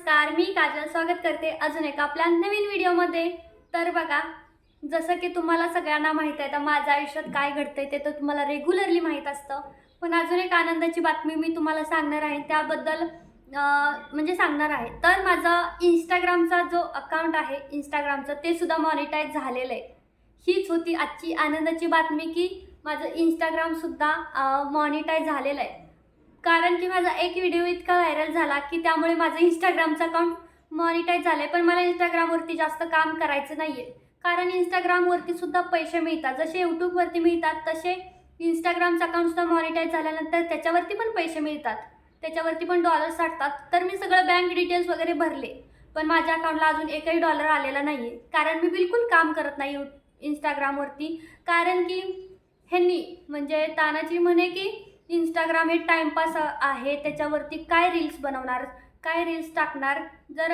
नमस्कार मी काजल स्वागत करते अजून एका आपल्या नवीन व्हिडिओमध्ये. तर बघा जसं की तुम्हाला सगळ्यांना माहीत आहे तर माझ्या आयुष्यात काय घडतंय ते तर तुम्हाला रेग्युलरली माहीत असतं. पण अजून एक आनंदाची बातमी मी तुम्हाला सांगणार आहे त्याबद्दल म्हणजे सांगणार आहे. तर माझा इंस्टाग्रामचा जो अकाउंट आहे इंस्टाग्रामचं ते सुद्धा मॉनिटाईज झालेलं आहे. हीच होती आजची आनंदाची बातमी की माझं इंस्टाग्रामसुद्धा मॉनिटाईज झालेलं आहे. कारण की माझा एक व्हिडिओ इतका व्हायरल झाला की त्यामुळे माझं इंस्टाग्रामचं अकाउंट मॉनिटाईज झालं आहे पण मला इंस्टाग्रामवरती जास्त काम करायचं नाही आहे कारण इंस्टाग्रामवरती सुद्धा पैसे मिळतात. जसे यूट्यूबवरती मिळतात तसे इंस्टाग्रामचं अकाउंटसुद्धा मॉनिटाईज झाल्यानंतर त्याच्यावरती पण पैसे मिळतात. त्याच्यावरती पण डॉलर्स साठतात. तर मी सगळं बँक डिटेल्स वगैरे भरले. पण माझ्या अकाउंटला अजून एकही डॉलर आलेला नाही आहे कारण मी बिलकुल काम करत नाही इंस्टाग्रामवरती कारण की ह्यांनी म्हणजे तानाजी म्हणे की इंस्टाग्राम हे टाइमपास आहे. त्याच्यावरती काय रील्स बनवणार काय रील्स टाकणार? जर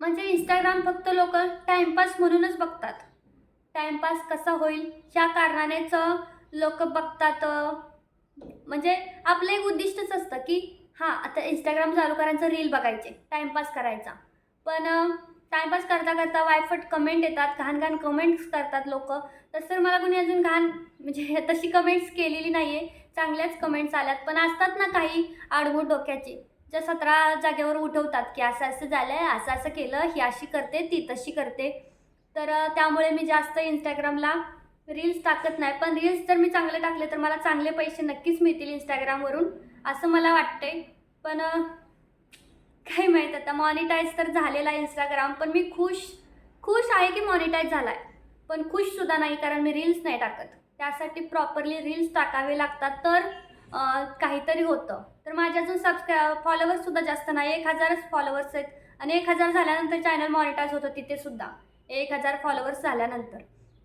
म्हणजे इंस्टाग्राम फक्त लोक टाइमपास म्हणूनच बघतात. टाइमपास कसा होईल? ह्या कारणानेच लोक बघतात. म्हणजे आपलं एक उद्दिष्टच असतं की हां आता इंस्टाग्राम चालू करायचं रील बघायचे टाइमपास करायचा. पण टाइमपास करता करता वायफट कमेंट येतात घाण घाण कमेंट्स करतात लोक. तसं तर मला कोणी अजून घाण म्हणजे तशी कमेंट्स केलेली नाही आहे चांगल्याच कमेंट्स आल्यात. पण असतात ना काही आडमुठ डोक्याचे. ज्या सतरा जागेवर उठवतात की असं असं झालं आहे असं असं केलं ही अशी करते ती तशी करते. तर त्यामुळे मी जास्त इंस्टाग्रामला रील्स टाकत नाही. पण रील्स जर मी चांगले टाकले तर मला चांगले पैसे नक्कीच मिळतील इंस्टाग्रामवरून असं मला वाटतंय. पण काही काय माहीत आता मॉनिटाईज तर झालेला आहे इंस्टाग्राम पण मी खुश खुश आहे की मॉनिटाईज झाला आहे पण खुशसुद्धा नाही कारण मी रील्स नाही टाकत. त्यासाठी प्रॉपरली रील्स टाकावे लागतात. तर काहीतरी होतं. तर माझे अजून सबस्क्रा फॉलोवर्ससुद्धा जास्त नाही. एक हजारच फॉलोवर्स आहेत. आणि एक हजार झाल्यानंतर चॅनल मॉनिटाईज होतं तिथेसुद्धा एक हजार फॉलोवर्स झाल्यानंतर.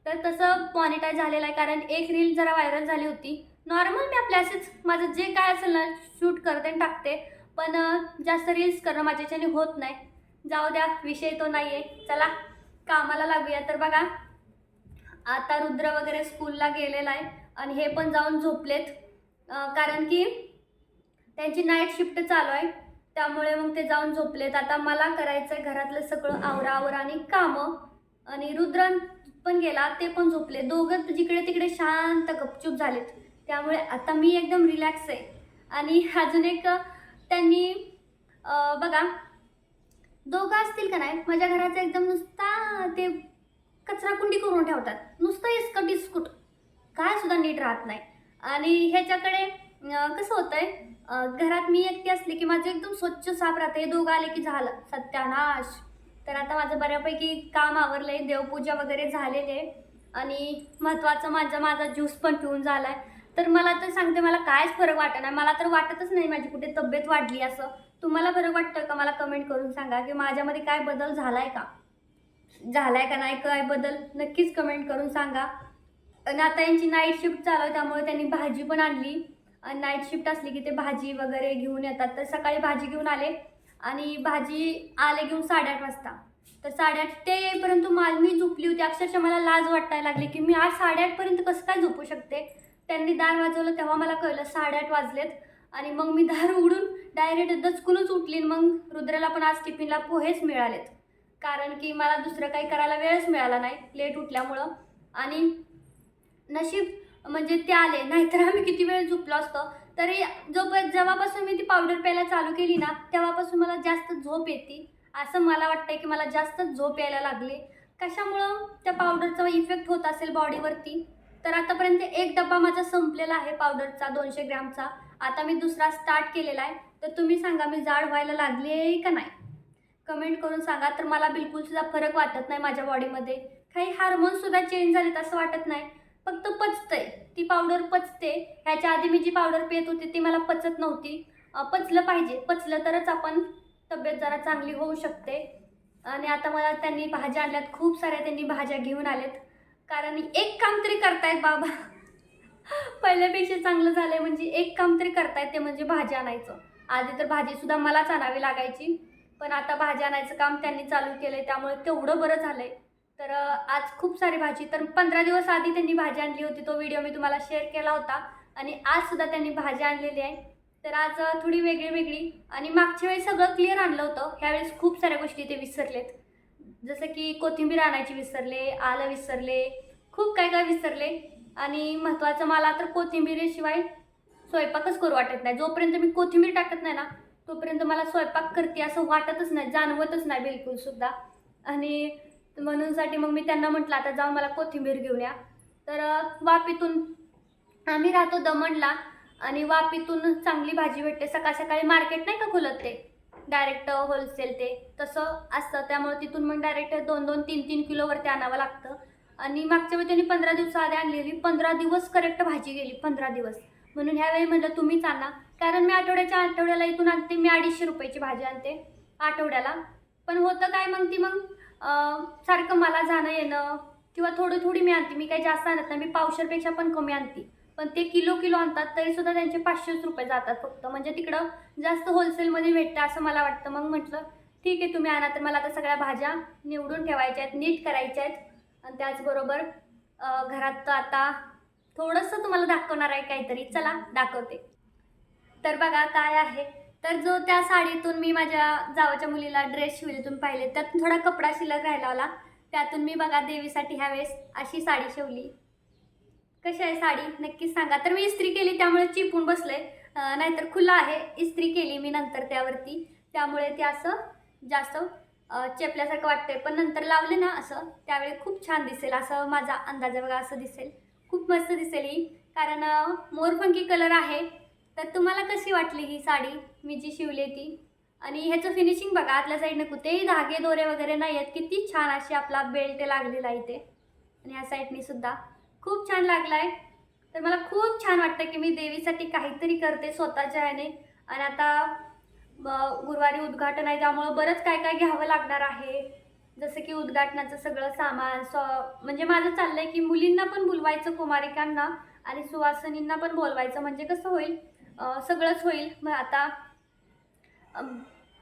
तर तसं मॉनिटाईज झालेलं आहे. कारण एक रील जरा व्हायरल झाली होती. नॉर्मल मी आपल्या असेच माझं जे काय असेल ना शूट करते आणि टाकते. पण जास्त रील्स करणं माझ्याच्याने होत नाही. जाऊ द्या विषय तो नाही आहे चला कामाला लागूया. तर बघा आता रुद्र वगैरे स्कूलला गेलेला आहे आणि हे पण जाऊन झोपलेत. कारण की त्यांची नाईट शिफ्ट चालू आहे. त्यामुळे मग ते जाऊन झोपलेत. आता मला करायचं आहे घरातलं सगळं आवरावर आणि कामं. आणि रुद्र पण गेला ते पण झोपले. दोघं जिकडे तिकडे शांत गपचूप झालेत. त्यामुळे आता मी एकदम रिलॅक्स आहे. आणि अजून एक त्यांनी बघा दोघं असतील का नाही? माझ्या घराचा एकदम नुसता ते कचराकुंडी करून ठेवतात. नुसतं इस्कट इस्कुट काय सुद्धा नीट राहत नाही. आणि ह्याच्याकडे कसं होतंय आहे घरात मी एकटी असली की माझं एकदम स्वच्छ साफ राहते. दोघं आले की झालं. सत्यानाश. तर आता माझं बऱ्यापैकी काम आवरलं आहे देवपूजा वगैरे झालेली आहे. आणि महत्त्वाचं माझा माझा ज्यूस पण पिऊन आहे तर मला तर सांगते मला कायच फरक वाटत नाही. मला तर वाटतच नाही माझी कुठे तब्येत वाढली असं. तुम्हाला फरक वाटतं का? मला कमेंट करून सांगा की माझ्यामध्ये काय बदल झाला आहे का? झालाय का नाही काय बदल नक्कीच कमेंट करून सांगा. आणि आता यांची नाईट शिफ्ट चालू आहे त्यामुळे त्यांनी भाजी पण आणली. आणि नाईट शिफ्ट असली की ते भाजी वगैरे घेऊन येतात. तर सकाळी भाजी घेऊन आले. आणि भाजी आले घेऊन साडेआठ वाजता. तर साडेआठ ते येईपर्यंत माल मी झोपली होती. अक्षरशः मला लाज वाटायला लागली की मी आज साडेआठपर्यंत कसं काय झोपू शकते? त्यांनी दार वाजवलं तेव्हा मला कळलं साडेआठ वाजलेत. आणि मग मी दार उघडून डायरेक्ट दचकूनच उठली मग रुद्राला पण आज टिफिनला पोहेच मिळालेत. कारण की मला दुसरं काही करायला वेळच मिळाला नाही लेट उठल्यामुळं. आणि नशीब म्हणजे ते आले नाहीतर आम्ही किती वेळ झोपलो असतो. तरी जो जेव्हापासून मी ती पावडर प्यायला चालू केली ना तेव्हापासून मला जास्त झोप येते. असं मला वाटतंय की मला जास्त झोप यायला लागली. कशामुळं त्या पावडरचा इफेक्ट होत असेल बॉडीवरती तर आतापर्यंत एक डब्बा माझा संपलेला आहे पावडरचा दोनशे ग्रॅमचा. आता मी दुसरा स्टार्ट केलेला आहे. तर तुम्ही सांगा मी जाड व्हायला लागली आहे का नाही? कमेंट करून सांगा. तर मला बिलकुल सुद्धा फरक वाटत नाही माझ्या बॉडीमध्ये. काही हार्मोन्स सुद्धा चेंज झालेत असं वाटत नाही. फक्त पचतंय. ती पावडर पचते. ह्याच्या आधी मी जी पावडर पित होती ती मला पचत नव्हती. पचलं पाहिजे. पचलं तरच आपण तब्येत जरा चांगली होऊ शकते. आणि आता मला त्यांनी भाज्या आणल्यात. खूप साऱ्या त्यांनी भाज्या घेऊन आल्यात कारण एक काम तरी करतायत बाबा. पहिल्यापेक्षा चांगलं झालंय म्हणजे एक काम तरी करतायत ते म्हणजे भाज्या आणायचं. आधी तर भाजीसुद्धा मलाच आणावी लागायची. पण आता भाजी आणायचं काम त्यांनी चालू केलंय त्यामुळे तेवढं बरं झालंय. तर आज खूप सारी भाजी. तर पंधरा दिवस आधी त्यांनी भाजी आणली होती तो व्हिडिओ मी तुम्हाला शेअर केला होता. आणि आज सुद्धा त्यांनी भाजी आणलेली आहे. तर आज थोडी वेगळी वेगळी. आणि मागच्या वेळी सगळं क्लिअर आणलं होतं. ह्यावेळेस खूप साऱ्या गोष्टी ते विसरलेत. जसं की कोथिंबीर आणायची विसरले आलं विसरले खूप काय काय विसरले. आणि महत्त्वाचं मला तर कोथिंबीरीशिवाय स्वयंपाकच करू वाटत नाही. जोपर्यंत मी कोथिंबीर टाकत नाही ना तोपर्यंत मला स्वयंपाक करते असं वाटतच नाही जाणवतच नाही बिलकुल सुद्धा. आणि म्हणूनसाठी मग मी त्यांना म्हटलं आता जाऊन मला कोथिंबीर घेऊन या. तर वापीतून आम्ही राहतो दमणला आणि वापीतून चांगली भाजी भेटते. सकाळ सकाळी मार्केट नाही का खुलत ते? डायरेक्ट होलसेल ते. तसं असतं. त्यामुळे तिथून मग डायरेक्ट दोन दोन तीन तीन किलोवरती आणावं लागतं. आणि मागच्या वेळी त्यांनी पंधरा दिवसाआधी आणलेली. पंधरा दिवस करेक्ट भाजी गेली. पंधरा दिवस. म्हणून ह्यावेळी म्हटलं तुम्हीच आणा. कारण मी आठवड्याच्या आठवड्याला इथून आणते मी अडीचशे रुपयाची भाजी आणते आठवड्याला. पण होतं काय मग ती मग सारखं मला जाणं येणं किंवा थोडी थोडी मी आणते. मी काही जास्त आणत नाही मी पावशरपेक्षा पण कमी आणते. पण ते किलो किलो आणतात तरीसुद्धा त्यांचे पाचशेच रुपये जातात फक्त. म्हणजे तिकडं जास्त होलसेलमध्ये भेटतं असं मला वाटतं. मग म्हटलं ठीक आहे तुम्ही आणा. तर मला आता सगळ्या भाज्या निवडून ठेवायच्या आहेत नीट करायच्या आहेत. आणि त्याचबरोबर घरात आता थोडंसं तुम्हाला दाखवणार आहे काहीतरी. चला दाखवते. तर बघा काय आहे? तर जो त्या साडीतून मी माझ्या जावाच्या मुलीला ड्रेस शिवलेतून पाहिले त्यात थोडा कपडा शिल्लक राहिला होता त्यातून मी बघा देवीसाठी ह्यावेळेस अशी साडी शिवली. कशी आहे साडी? नक्कीच सांगा. तर मी इस्त्री केली त्यामुळे चिपून बसले. नाहीतर खुलं आहे. इस्त्री केली मी नंतर त्यावरती. त्यामुळे ते असं जास्त चेपल्यासारखं वाटतंय. पण नंतर लावले ना असं त्यावेळी खूप छान दिसेल. असं माझा अंदाज बघा असं दिसेल. खूप मस्त दिसेल ही. कारण मोरपंखी कलर आहे. तर तुम्हाला कशी वाटली ही साडी? मी जी शिवली ती. आणि ह्याचं फिनिशिंग बघा आतल्या साईडनं कुठेही धागे दोरे वगैरे नाही आहेत. किती छान अशी आपला बेल्ट लागलेला आहे इथे. आणि ह्या साईडनी सुद्धा. खूप छान लागला आहे तर मला खूप छान वाटतं की मी देवीसाठी काहीतरी करते स्वतःच्या ह्याने. आणि आता गुरुवारी उद्घाटन आहे त्यामुळं बरंच काय काय घ्यावं लागणार आहे. जसं की उद्घाटनाचं सगळं सामान स्व म्हणजे माझं चाललंय की मुलींना पण बोलवायचं कुमारिकांना. आणि सुवासिनींना पण बोलवायचं म्हणजे कसं होईल? सगळंच होईल. मग आता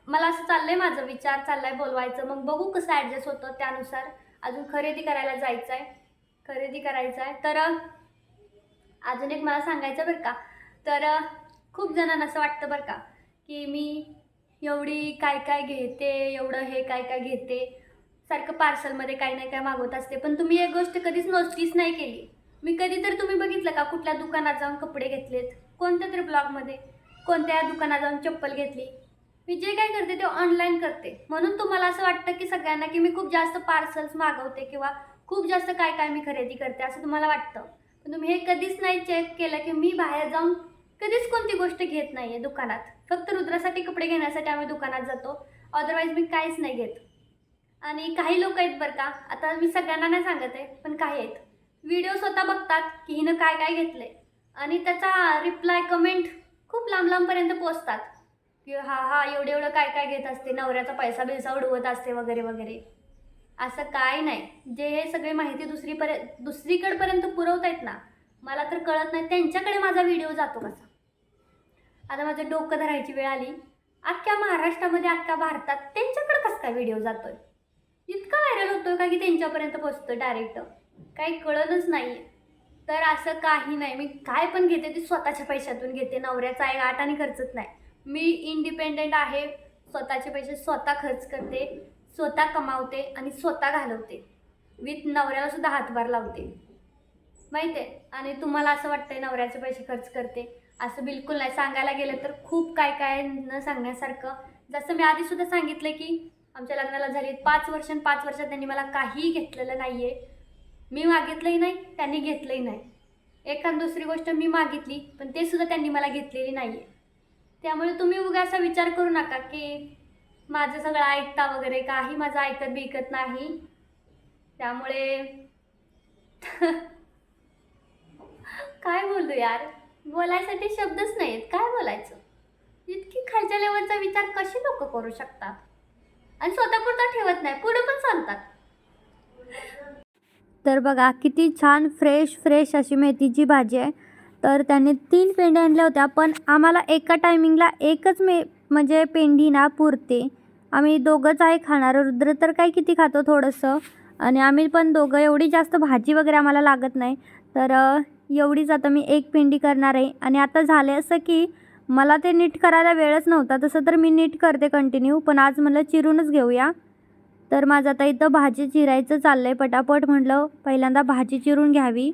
मला असं चाललंय माझं विचार चाललाय बोलवायचं. मग बघू कसं ॲडजस्ट होतं त्यानुसार. अजून खरेदी करायला जायचं आहे खरेदी करायचं आहे तर अजून एक मला सांगायचं बरं का? तर खूप जणांना असं वाटतं बरं का की मी एवढी काय काय घेते एवढं हे काय काय घेते. सारखं पार्सलमध्ये काही नाही काय मागवत असते. पण तुम्ही एक गोष्ट कधीच नोटीस नाही केली. मी कधी तर तुम्ही बघितलं का? कुठल्या दुकानात जाऊन कपडे घेतलेत? कोणत्या तरी ब्लॉगमध्ये कोणत्या दुकानात जाऊन चप्पल घेतली. मी जे काय करते ते ऑनलाईन करते. म्हणून तुम्हाला असं वाटतं की सगळ्यांना की मी खूप जास्त पार्सल्स मागवते किंवा खूप जास्त काय काय मी खरेदी करते असं तुम्हाला वाटतं. पण तुम्ही हे कधीच नाही चेक केलं की मी बाहेर जाऊन कधीच कोणती गोष्ट घेत नाही आहे दुकानात. फक्त रुद्रासाठी कपडे घेण्यासाठी आम्ही दुकानात जातो. अदरवाईज मी काहीच नाही घेत. आणि काही लोक आहेत बरं का आता मी सगळ्यांना नाही सांगत आहे पण काही आहेत. व्हिडिओ स्वतः बघतात की हिनं काय काय घेतलं आहे आणि त्याचा रिप्लाय कमेंट खूप लांब लांबपर्यंत पोचतात की हा हा एवढं एवढं काय काय घेत असते? नवऱ्याचा पैसा बिसा उडवत असते वगैरे वगैरे. असं काय नाही. जे हे सगळी माहिती दुसरीपर्यंत दुसरीकडपर्यंत पुरवतायत ना मला तर कळत नाही. त्यांच्याकडे माझा व्हिडिओ जातो कसा? आता माझं डोकं धरायची वेळ आली. अख्ख्या महाराष्ट्रामध्ये अख्ख्या भारतात त्यांच्याकडे कसं काय व्हिडिओ जातोय? इतका व्हायरल होतोय का की त्यांच्यापर्यंत पोचतोय डायरेक्ट काही कळतच नाही तर असं काही नाही. मी काय पण घेते ते स्वतःच्या पैशातून घेते. नवऱ्याचा एक आठ आणि खर्चच नाही. मी इंडिपेंडेंट आहे. स्वतःचे पैसे स्वतः खर्च करते स्वतः कमावते आणि स्वतः घालवते. विथ नवऱ्याला सुद्धा हातभार लावते. माहिती आहे आणि तुम्हाला असं वाटतंय नवऱ्याचे पैसे खर्च करते? असं बिलकुल नाही. सांगायला गेलं तर खूप काय काय न सांगण्यासारखं. जसं मी आधीसुद्धा सांगितलं की आमच्या लग्नाला झाली पाच वर्ष पाच वर्षात त्यांनी मला काहीही घेतलेलं नाही आहे मी मागितलंही नाही त्यांनी घेतलंही नाही. एखाद दुसरी गोष्ट मी मागितली पण ते सुद्धा त्यांनी मला घेतलेली नाही आहे त्यामुळे तुम्ही उगा असा विचार करू नका की माझं सगळं ऐकता वगैरे काही माझं ऐकत बिकत नाही. त्यामुळे काय बोलू यार? बोलायसाठी शब्दच नाहीत काय बोलायचं? इतकी खालच्या लेवलचा विचार कशी लोक करू शकतात? आणि स्वतःपुरता ठेवत नाही पुढं पण सांगतात तर बघा किती छान फ्रेश फ्रेश अशी मेथीची भाजी आहे. तर त्याने तीन पेंड्या आणल्या होत्या पण आम्हाला एका टायमिंगला एकच मे म्हणजे पेंडी ना पुरते. आम्ही दोघंच आहे खाणार रुद्र तर काय किती खातो थोडंसं. आणि आम्ही पण दोघं एवढी जास्त भाजी वगैरे आम्हाला लागत नाही. तर एवढीच आता मी एक पेंडी करणार आहे. आणि आता झाले असं की मला ते नीट करायला वेळच नव्हता. तसं तर मी नीट करते कंटिन्यू पण आज मला चिरूनच घेऊया. तर माझं आता इथं भाजी चिरायचं चाललं आहे पटापट म्हटलं पहिल्यांदा भाजी चिरून घ्यावी.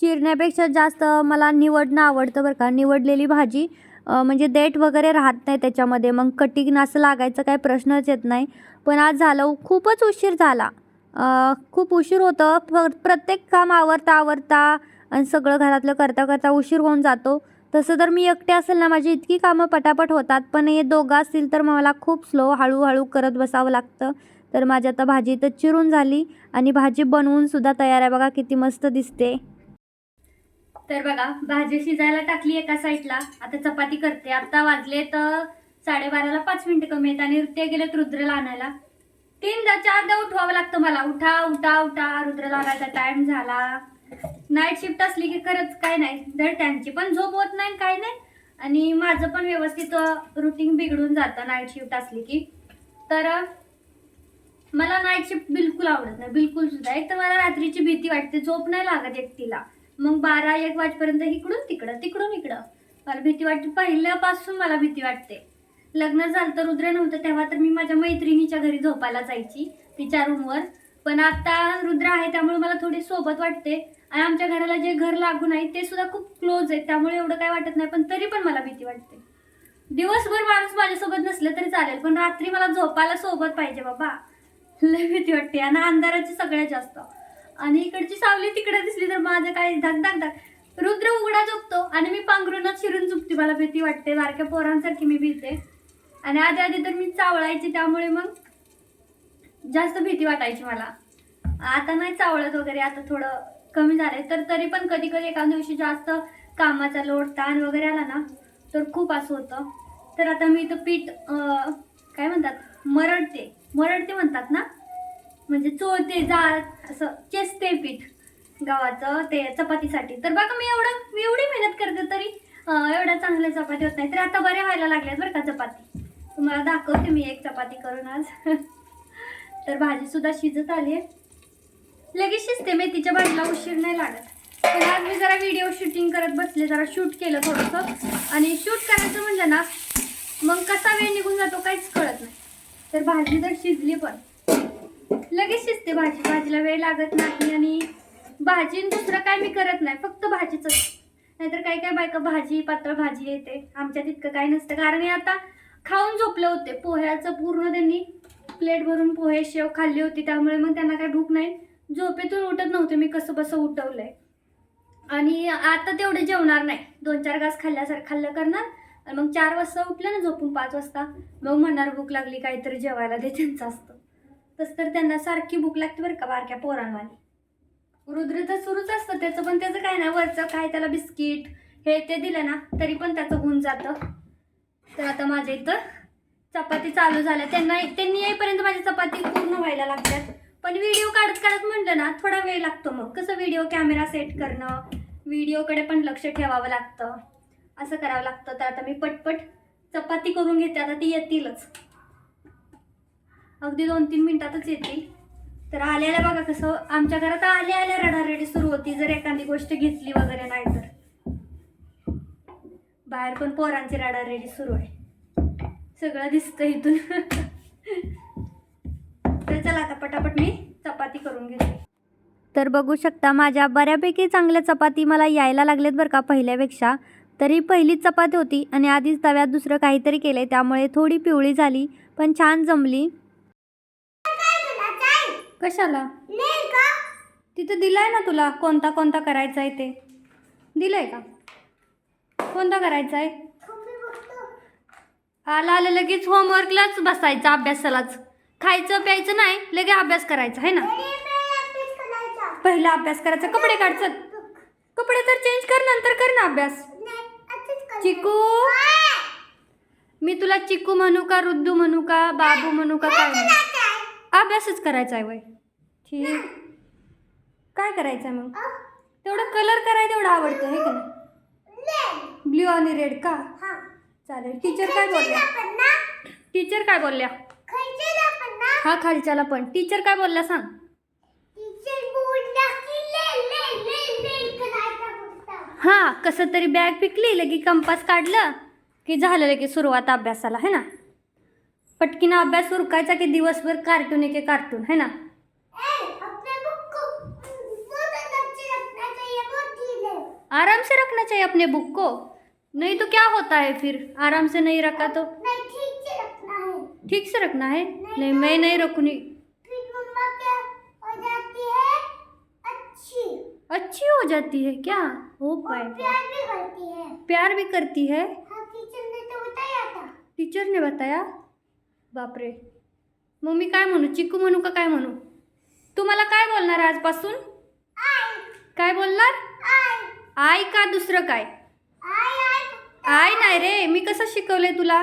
चिरण्यापेक्षा जास्त मला निवडणं आवडतं बरं का. निवडलेली भाजी म्हणजे देठ वगैरे राहत नाही त्याच्यामध्ये. मग कटिंग असं लागायचं काही प्रश्नच येत नाही. पण आज झालं खूपच उशीर झाला. खूप उशीर होतं. प- प्रत्येक काम आवरता आवरता आणि सगळं घरातलं करता करता उशीर होऊन जातो. तसं तर मी एकटे असेल ना माझी इतकी कामं पटापट होतात. पण हे दोघं असतील तर मला खूप स्लो हळूहळू करत बसावं लागतं. तर माझी आता भाजी तर चिरून झाली आणि भाजी बनवूनसुद्धा तयार आहे. बघा किती मस्त दिसते. तर बघा भाजी शिजायला टाकली एका साईडला. आता चपाती करते. आता वाजले तर साडेबाराला पाच मिनिटं कमी आहेत आणि ते गेलेत रुद्रला आणायला. तीनदा चारदा उठवावं लागतं मला. उठा उठा उठा. रुद्रला आणायचा टाइम झाला. नाईट शिफ्ट असली की खरंच काय नाही. तर त्यांची पण झोप होत नाही काय नाही. आणि माझं पण व्यवस्थित रुटीन बिघडून जातं नाईट शिफ्ट असली की. तर मला नाईट शिफ्ट बिलकुल आवडत नाही बिलकुल सुद्धा. एक तर मला रात्रीची भीती वाटते झोप नाही लागत एकटीला. मग बारा एक वाजेपर्यंत इकडून तिकडं तिकडून इकडं. मला भीती वाटते पहिल्यापासून मला भीती वाटते. लग्न झालं तर रुद्र नव्हतं तेव्हा तर मी माझ्या मैत्रिणीच्या घरी झोपायला जायची तिच्या रूमवर पण आता रुद्र आहे त्यामुळे मला थोडी सोबत वाटते. आणि आमच्या घराला जे घर लागून आहे ते सुद्धा खूप क्लोज आहे त्यामुळे एवढं काय वाटत नाही पण तरी पण मला भीती वाटते. दिवसभर माणूस माझ्यासोबत नसलं तरी चालेल पण रात्री मला झोपायला सोबत पाहिजे बाबा. लय भीती वाटते. आणि अंधाराची सगळ्यात जास्त. आणि इकडची सावली तिकडे दिसली तर माझं काय धाक धाक धाक. रुद्र उघडा झोपतो आणि मी पांघरूनच शिरून झोपते. मला भीती वाटते. बारक्या पोरांसारखी मी भीते. आणि आधी आधी तर मी चावळायची. त्यामुळे मग जास्त भीती वाटायची मला. आता नाही चावळत वगैरे. आता थोडं कमी झालंय. तर तरी पण कधी कधी एका दिवशी जास्त कामाचा लोड ताण वगैरे आला ना तर खूप असं होतं. तर आता मी इथं पीठ काय म्हणतात? मरडते. मरडते म्हणतात ना? म्हणजे चोळते जा असं चेचते पीठ गव्हाचं ते चपातीसाठी. तर बघा मी एवढं मी एवढी मेहनत करते तरी एवढ्या चांगल्या चपाती होत नाही. तर आता बऱ्या व्हायला लागल्यात बरं का चपाती. तुम्हाला दाखवते मी एक चपाती करून आज. तर भाजी सुद्धा शिजत आली आहे. लगेच शिजते मेथीच्या भाजीला उशीर नाही लागत. पण आज मी जरा व्हिडिओ शूटिंग करत बसले जरा शूट केलं थोडंसं. आणि शूट करायचं म्हणजे ना मग कसा वेळ निघून जातो काहीच कळत नाही. तर भाजी तर शिजली पण. लगेच शिजते भाजी. भाजीला वेळ लागत नाही आणि भाजी दुसरं काय मी करत नाही. फक्त भाजीच नाहीतर काही काय बायका भाजी पातळ भाजी येते. आमच्यात इतकं काय नसतं. कारण हे आता खाऊन झोपले होते. पोह्याचं पूर्ण त्यांनी प्लेट भरून पोहे शेव खाल्ली होती. त्यामुळे मग त्यांना काय भूक नाही. झोपेतून उठत नव्हते. मी कसं बसं उठवलंय. आणि आता तेवढे जेवणार नाही. दोन चार घास खाल्ल्यासारखं खाल्लं करणार. आणि मग चार वाजता उठलं ना झोपून पाच वाजता. मग म्हणणार भूक लागली काहीतरी जेवायला दे त्यांचं असतं. तसं तर त्यांना सारखी भूक लागते बरं का बारक्या पोरांवाली. रुद्र तर सुरूच असतं त्याचं पण त्याचं काय ना वरचं काय त्याला बिस्किट हे ते दिलं ना तरी पण त्याचं होऊन जातं. तर आता माझ्या इथं चपाती चालू झाल्या. त्यांना त्यांनी येईपर्यंत माझी चपाती पूर्ण व्हायला लागतात पण व्हिडिओ काढत काढत म्हणलं ना थोडा वेळ लागतो मग. कसं व्हिडिओ कॅमेरा सेट करणं व्हिडिओकडे पण लक्ष ठेवावं लागतं. असं करावं लागतं. तर आता मी पटपट चपाती करून घेते. आता ती येतीलच. अगदी दोन तीन मिनिटातच येतील. तर आल्याला बघा कसं आमच्या घरात आल्या आल्या रडारडी सुरू होती. जर एखादी गोष्ट घेतली वगैरे नाही तर. बाहेर पण पोरांची रडारडी सुरू आहे. सगळं दिसतं इथून. तर चला आता पटापट मी चपाती करून घेते. तर बघू शकता माझ्या बऱ्यापैकी चांगल्या चपाती मला यायला लागलेत बरं का पहिल्यापेक्षा. तरी पहिलीच चपाती होती आणि आधीच तव्यात दुसरं काहीतरी केलं त्यामुळे थोडी पिवळी झाली पण छान जमली. कशाला? तिथं दिलाय ना तुला कोणता कोणता करायचा आहे ते. दिलंय का? कोणता करायचा आहे आला आलं लगेच होमवर्कलाच बसायचं अभ्यासालाच. खायचं प्यायचं नाही लगे अभ्यास करायचा आहे ना? पहिला अभ्यास करायचा कपडे काढचं कपडे तर चेंज कर नंतर कर ना अभ्यास. चिकू? मी तुला चिकू म्हणू का रुद्दू म्हणू का बाबू म्हणू का काय म्हणू? अभ्यासच करायचा आहे वय. ठीक काय करायचं आहे मग? तेवढं कलर करायला तेवढं आवडतं हे का नाही? ब्ल्यू आणि रेड का? चालेल. टीचर काय बोलल्या? टीचर काय बोलल्या? हा खालच्याला पण. टीचर काय बोलल्या सांग? हा कसं तरी बॅग पिकली लगी कंपास काढलं की झालेलं की सुरुवात अभ्यासाला है ना? पटकीनं अभ्यास उरकायचा की दिवसभर कार्टून एके कार्टून है ना? आराम से रखना चाहिए अपने बुक को नहीं तो क्या होता है फिर? आराम से नहीं रखा तो? ठीक से रखना है. नहीं मैं नहीं रखूँगी. अच्छी हो जाती है क्या? हो पाएगा प्यार भी करती है। टीचर ने बताया बापरे। मग मी काय म्हणू? चिक्कू म्हणू का काय म्हणू? तुम्हाला काय बोलणार आजपासून? काय बोलणार? आय का दुसरं काय? आय नाही रे मी कसं शिकवलंय तुला?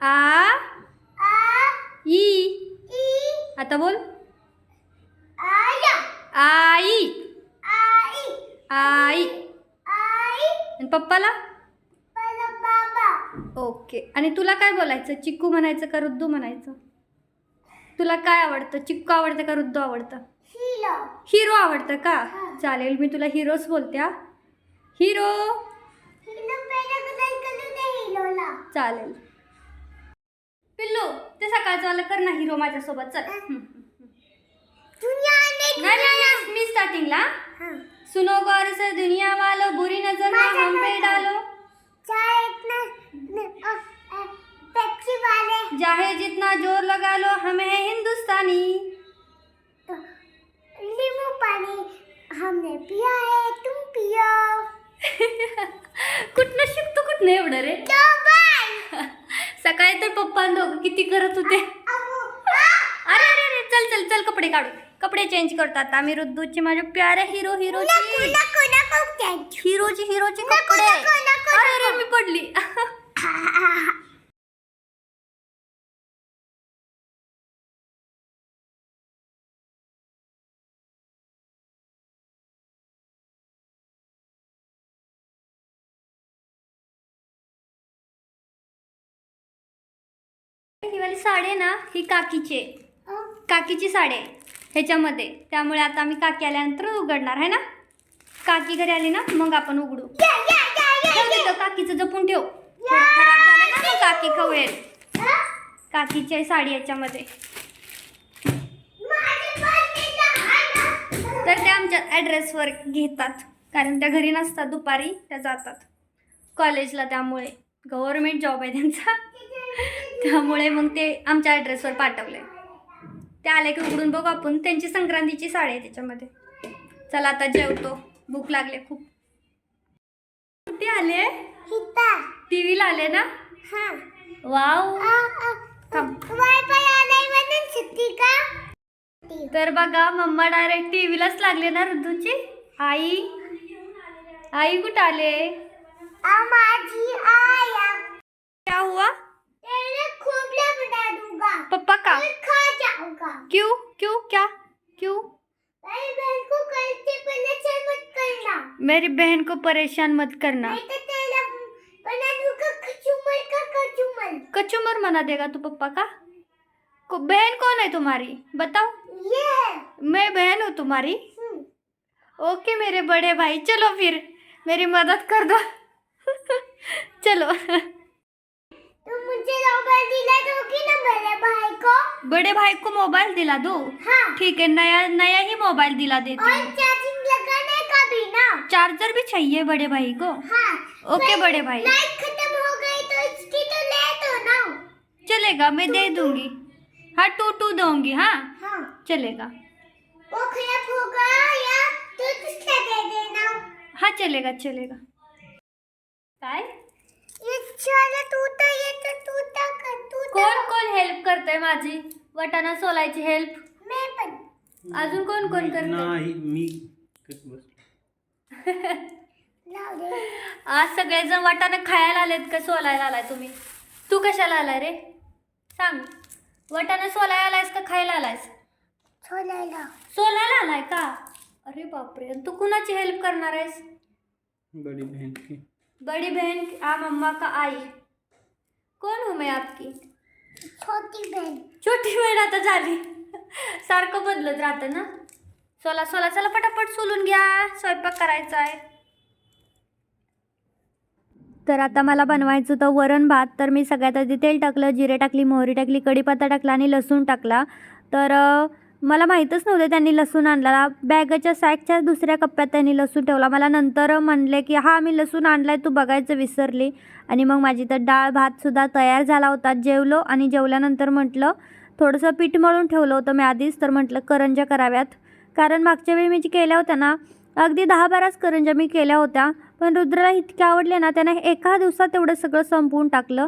आ? ई. आता बोल. आई. आई. आणि पप्पाला? ओके. आणि तुला काय बोलायचं? चिक्कू म्हणायचं का रुद्दू म्हणायचं? तुला काय आवडतं? चिक्कू आवडतं का रुद्दू आवडतं? हिरो. आवडतं का. चालेल मी तुला हिरोच बोलते हा. हिरो. चालेल. पिल्लू ते सकाळचं वाला कर ना हिरो माझ्यासोबत. चल. नाही नाही नाही, मी स्टार्टिंगला सुनो गौर से दुनिया वालो बुरी नजर ना हम पे. डालो। चाहे जितना जोर लगा लो हम है हिंदुस्तानी। नींबू पानी हमने पिया है तुम पियो। कुठनं शिकतो कुठनं एवढं रे? सकाळी तर पप्पा दोघं किती करत होते? अरे अरे अरे चल चल चल कपडे काढू. कपडे चेंज करतो आता आम्ही रुद्दूची माझ्या प्याऱ्या हिरो हिरोची हिरोची हिरोची कपडे. अरे नको. मी पडली. ही वाली साडी ना ही काकीची काकीची साडी ह्याच्यामध्ये. त्यामुळे आता आम्ही काकी आल्यानंतर उघडणार आहे ना? काकी घरी आली ना मग आपण उघडू. काकीचं जपून ठेव. खराब झालं ना मग काकी खवेल काकीची साडी याच्यामध्ये. तर त्या आमच्या ॲड्रेसवर घेतात. कारण त्या घरी नसतात दुपारी त्या जातात. कॉलेजला त्यामुळे. गव्हर्मेंट जॉब आहे त्यांचा. त्यामुळे मग ते आमच्या ॲड्रेसवर पाठवले ते आले की उघडून बघू आपण. त्यांची संक्रांतीची साडी आहे त्याच्यामध्ये. चला आता जेवतो. भूक लागले खूप. कुठे आले? टी व्हीला आले ना? हा. वाव. तर बघा मम्मा डायरेक्ट टी व्हीलाच लागले ना रुद्धूची आई? आई कुठं आले? आ माझी आया क्या हुआ? पप्पा का? खा जाऊँगा। क्यों? क्यों? क्या? क्यों? मेरी बहन को परेशान मत करना। मेरी बहन को परेशान मत करना। तो तेरा बना दूँगा कचुमल का कचुमल कचुमर मना देगा तू पप्पा का? को बहन कौन है तुम्हारी? बताओ। ये है। मैं बहन हूँ तुम्हारी? हम्म, ओके मेरे बड़े भाई चलो फिर। मेरी मदद कर दो। चलो। तुम मुझे मोबाइल दिला दोगी ना मेरे भाई को? बड़े भाई को मोबाइल दिला दो। हाँ। ठीक है नया नया ही मोबाइल दिला देती और चार्जिंग लगाने का भी ना? चार्जर भी चाहिए बड़े भाई को। हाँ। ओके बड़े भाई। लाइट खत्म हो गई तो इसकी तो ले दो ना चलेगा मैं दे दूँगी। हाँ टू टू दूँगी हाँ। हाँ। चलेगा। वो खराब होगा या तो दे देना। हाँ चलेगा चलेगा। काय कोण कोण हेल्प करतंय माझी? वटाणा सोलायची हेल्प मैं पण. अजून कोण कोण करतंय? नाही मी करत बसलो. लाव दे. आज सगळेजण वाटाणा खायला आलेत का सोलायला आलाय तुम्ही? तू कशाला आलाय रे? सांग. वाटाणा सोलायला आलायस का खायला आलायस? छोलायला सोलायला आलाय का? अरे बापरे आणि तू कुणाची हेल्प करणार आहेस? बड़ी बहन की. बड़ी बहन आ मम्मा का आई। कौन हूँ मैं आपकी? छोटी बहन। छोटी बहीण आता झाली। सारखं बदलत राहतं ना? सोला सोला चला पटापट सोलून घ्या. स्वयंपाक करायचा आहे. तर आता मला बनवायचं होतं वरण भात. तर मी सगळ्यात आधी तेल टाकलं जिरे टाकली मोहरी टाकली कढीपत्ता टाकला आणि लसूण टाकला. तर मला माहीतच नव्हतं त्यांनी लसूण आणला बॅगच्या सॅकच्या दुसऱ्या कप्प्यात त्यांनी लसूण ठेवला. मला नंतर म्हणले की हा मी लसूण आणला आहे तू बघायचं विसरली. आणि मग माझी तर डाळ भातसुद्धा तयार झाला होता. जेवलो आणि जेवल्यानंतर म्हटलं थोडंसं पीठ मळून ठेवलं होतं मी आधीच तर म्हटलं करंज्या कराव्यात. कारण मागच्या वेळी मी जे केल्या होत्या ना अगदी दहा बाराच करंज्या मी केल्या होत्या. पण रुद्राला इतक्या आवडल्या ना त्यानं एका दिवसात तेवढं सगळं संपवून टाकलं.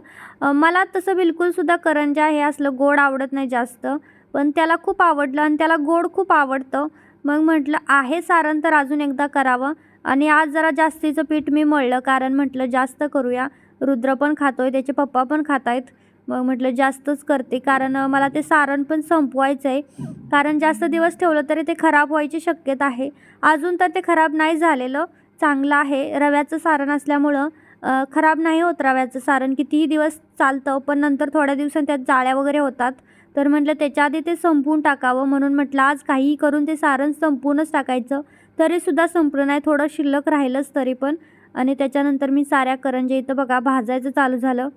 मला तसं बिलकुलसुद्धा करंज्या हे असलं गोड आवडत नाही जास्त. पण त्याला खूप आवडलं आणि त्याला गोड खूप आवडतं. मग म्हटलं आहे सारण तर अजून एकदा करावं. आणि आज जरा जास्तीचं पीठ मी मळलं कारण म्हटलं जास्त करूया. रुद्र पण खातो आहे त्याचे पप्पा पण खात आहेत मग म्हटलं जास्तच करते कारण मला ते सारण पण संपवायचं आहे कारण जास्त दिवस ठेवलं तरी ते खराब व्हायची शक्यता आहे. अजून तर ते खराब नाही झालेलं. चांगलं आहे. रव्याचं सारण असल्यामुळं खराब नाही होत रव्याचं सारण कितीही दिवस चालतं पण नंतर थोड्या दिवसांनी त्यात जाळ्या वगैरे होतात. तर म्हटलं त्याच्या आधी ते संपवून टाकावं. म्हणून म्हटलं आज काहीही करून ते सारण संपूनच टाकायचं. तरीसुद्धा संपलं नाही थोडं शिल्लक राहिलंच तरी पण. आणि त्याच्यानंतर मी साऱ्या करंज्या इथं बघा भाजायचं चालू झालं.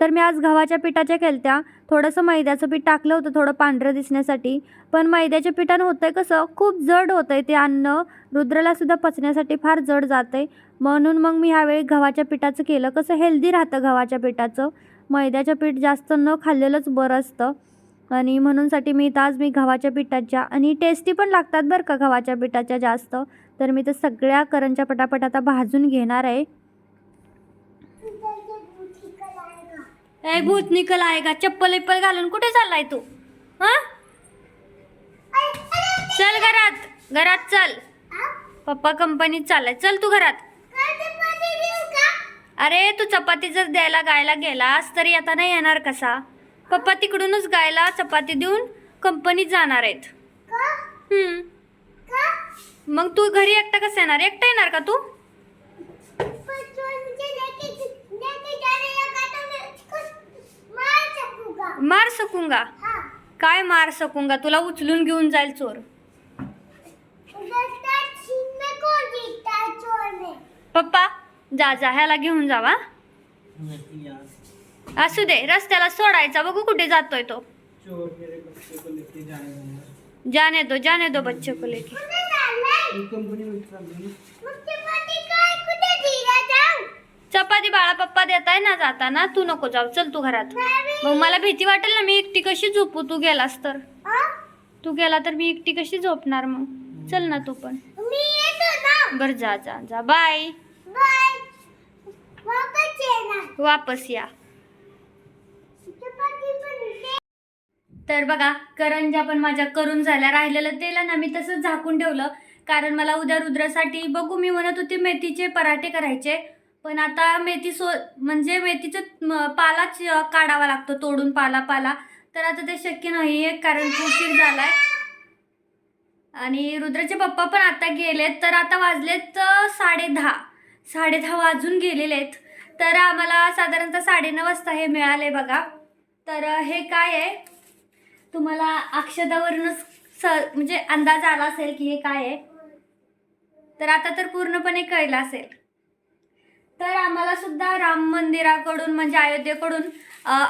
तर मी आज गव्हाच्या पिठाच्या केलत्या. थोडंसं मैद्याचं पीठ टाकलं होतं थोडं पांढरं दिसण्यासाठी. पण मैद्याच्या पिठानं होतं आहे कसं खूप जड होतं आहे ते अन्न. रुद्रालासुद्धा पचण्यासाठी फार जड जातं आहे म्हणून मग मी ह्यावेळी गव्हाच्या पिठाचं केलं. कसं हेल्दी राहतं गव्हाच्या पिठाचं. मैद्याचं पीठ जास्त न खाल्लेलंच बरं असतं. आणि म्हणूनसाठी मी इथं आज मी गव्हाच्या पिठाच्या आणि टेस्टी पण लागतात बरं का गव्हाच्या पिठाच्या जास्त. तर मी तर सगळ्या करंच्या पटापट आता भाजून घेणार आहे. ए भूत निकल आहे का चप्पल इप्पल घालून कुठे चाललाय तू? हा? चल घरात. घरात चल. पप्पा कंपनीत चाललाय. चल तू घरात. अरे तू चपाती जर द्यायला गायला गेलास तरी आता नाही येणार कसा? पप्पा तिकडूनच गायला चपाती देऊन कंपनीत जाणार आहेत. मग तू घरी एकटा कसं येणार? एकटा येणार का तू? मार सकूंगा काय मार सकूंगा तुला उचलून घेऊन जाईल चोर. पप्पा जा जा ह्याला घेऊन जावा. असू दे रस्त्याला सोडायचा बघू कुठे जातोय तो. जाने दो जाने दो बच्चे को लेके. चपाती बाळा पप्पा देताय ना जाताना तू नको जाऊ चल तू घरात. मग मला भीती वाटेल ना मी एकटी कशी झोपू? तू गेलास तर. तू गेला तर मी एकटी कशी झोपणार मग? चल ना तू पण. बर जा जा जा बाय. वापस या. तर बघा करंजा पण माझ्या करून झाल्या. राहिलेलं तेला ना मी तसंच झाकून ठेवलं. कारण मला उद्या रुद्रासाठी बघू मी म्हणत होते मेथीचे पराठे करायचे. पण आता मेथी सो म्हणजे मेथीचं पालाच काढावा लागतो तोडून पाला पाला. तर आता ते शक्य नाही आहे कारण उशीर आहे आणि रुद्राचे पप्पा पण आता गेलेत. तर आता वाजलेत अ, साडे दहा. साडे दहा वाजून गेलेले आहेत. तर आम्हाला साधारणतः साडेनऊ वाजता हे मिळाले बघा. तर हे काय आहे? तुम्हाला अक्षदावरूनच स म्हणजे अंदाज आला असेल की हे काय आहे. तर आता तर पूर्णपणे कळलं असेल. तर आम्हाला सुद्धा राम मंदिराकडून म्हणजे अयोध्येकडून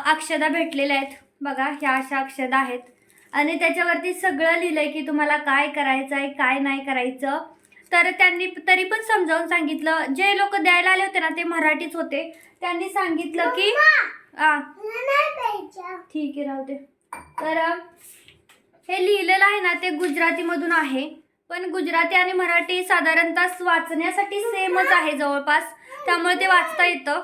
अक्षदा भेटलेल्या आहेत. बघा ह्या अशा अक्षदा आहेत. आणि त्याच्यावरती सगळं लिहिलं आहे की तुम्हाला काय करायचं आहे काय नाही करायचं. तर त्यांनी तरी पण समजावून सांगितलं. जे लोक द्यायला आले होते ना ते मराठीच होते. त्यांनी सांगितलं की आ. ठीक आहे राहू दे. तर हे लिहिलेलं आहे ना ते गुजरातीमधून आहे. पण गुजराती आणि मराठी साधारणतः वाचण्यासाठी सेमच आहे जवळपास. त्यामुळे ते वाचता येतं.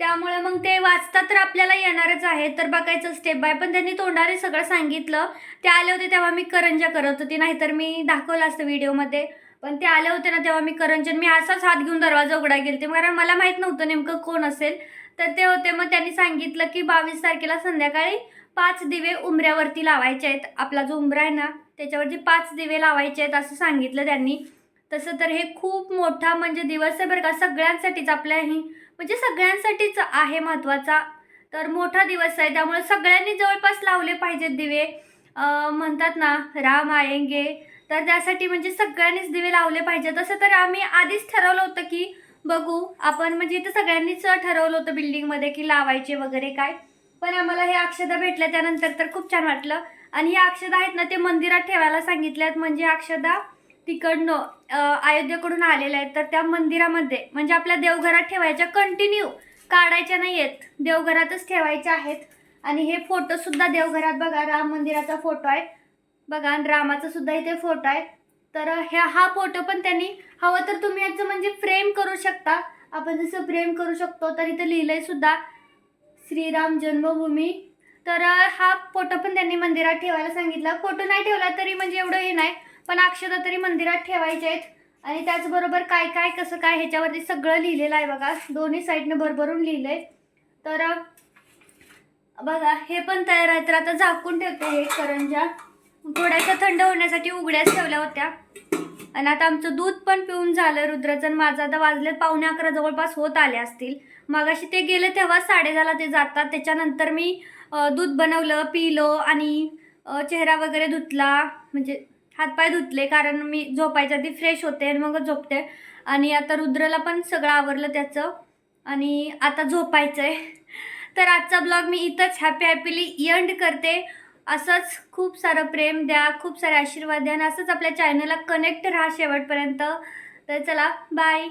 त्यामुळे मग ते वाचता तर आपल्याला येणारच आहे. तर बघायचं स्टेप बाय पण त्यांनी तोंडाने सगळं सांगितलं. ते आले होते तेव्हा मी करंजा करत होती. नाहीतर मी दाखवलं असतं व्हिडिओमध्ये. पण ते आले होते ना तेव्हा मी करंजन. मी असाच हात घेऊन दरवाजा उघडाय गेलते कारण मला माहीत नव्हतं नेमकं कोण असेल. तर ते होते. मग त्यांनी सांगितलं की बावीस तारखेला संध्याकाळी पाच दिवे उंबऱ्यावरती लावायचे आहेत. आपला जो उंबरा आहे ना त्याच्यावरती पाच दिवे लावायचे आहेत असं सांगितलं त्यांनी. तसं तर हे खूप मोठा म्हणजे दिवस आहे बरं का सगळ्यांसाठीच आपल्याही म्हणजे सगळ्यांसाठीच आहे महत्त्वाचा. तर मोठा दिवस आहे त्यामुळे सगळ्यांनी जवळपास लावले पाहिजेत दिवे. म्हणतात ना राम आएंगे तर त्यासाठी म्हणजे सगळ्यांनीच दिवे लावले पाहिजे तसं तर आम्ही आधीच ठरवलं होतं की बघू आपण म्हणजे इथं सगळ्यांनीच ठरवलं होतं बिल्डिंगमध्ये की लावायचे वगैरे काय. पण आम्हाला हे अक्षदा भेटल्या त्यानंतर तर खूप छान वाटलं. आणि हे अक्षदा आहेत ना ते मंदिरात ठेवायला सांगितल्यात. म्हणजे अक्षदा तिकडनं अयोध्येकडून आलेल्या आहेत तर त्या मंदिरामध्ये म्हणजे आपल्या देवघरात ठेवायच्या कंटिन्यू काढायच्या नाही आहेत देवघरातच ठेवायच्या आहेत. आणि हे फोटोसुद्धा देवघरात बघा राम मंदिराचा फोटो आहे. बघा आणि रामाचा सुद्धा इथे फोटो आहे. तर ह्या हा फोटो पण त्यांनी हवं तर तुम्ही याचं म्हणजे फ्रेम करू शकता. आपण जसं फ्रेम करू शकतो तर इथं आहे सुद्धा श्रीराम जन्मभूमी. तर हा फोटो पण त्यांनी मंदिरात ठेवायला सांगितला. फोटो नाही ठेवला तरी म्हणजे एवढं हे नाही. पण अक्षता तरी मंदिरात ठेवायचे आहेत. आणि त्याचबरोबर काय काय कसं काय ह्याच्यावरती सगळं लिहिलेलं आहे बघा. दोन्ही साईडनं भरभरून लिहिलं आहे तर बघा हे पण तयार आहे तर आता झाकून ठेवते हे करंजा. थोड्याशा थंड होण्यासाठी उघड्याच ठेवल्या होत्या. आणि आता आमचं दूध पण पिऊन झालं. रुद्राचं माझं आता वाजले पावणे अकरा जवळपास होत आले असतील. मगाशी ते गेले तेव्हा साडेदहाला ते जातात. त्याच्यानंतर मी दूध बनवलं पिलो आणि चेहरा वगैरे धुतला. म्हणजे हातपाय धुतले कारण मी झोपायच्या आधी फ्रेश होते आणि मग झोपते. आणि आता रुद्रला पण सगळं आवरलं त्याचं. आणि आता झोपायचं आहे तर आजचा ब्लॉग मी इथंच हॅपी हॅपीली एंड करते. असंच खूप सारं प्रेम द्या खूप सारे आशीर्वाद द्या आणि असंच आपल्या चॅनलला कनेक्ट राहा शेवटपर्यंत. तर चला बाय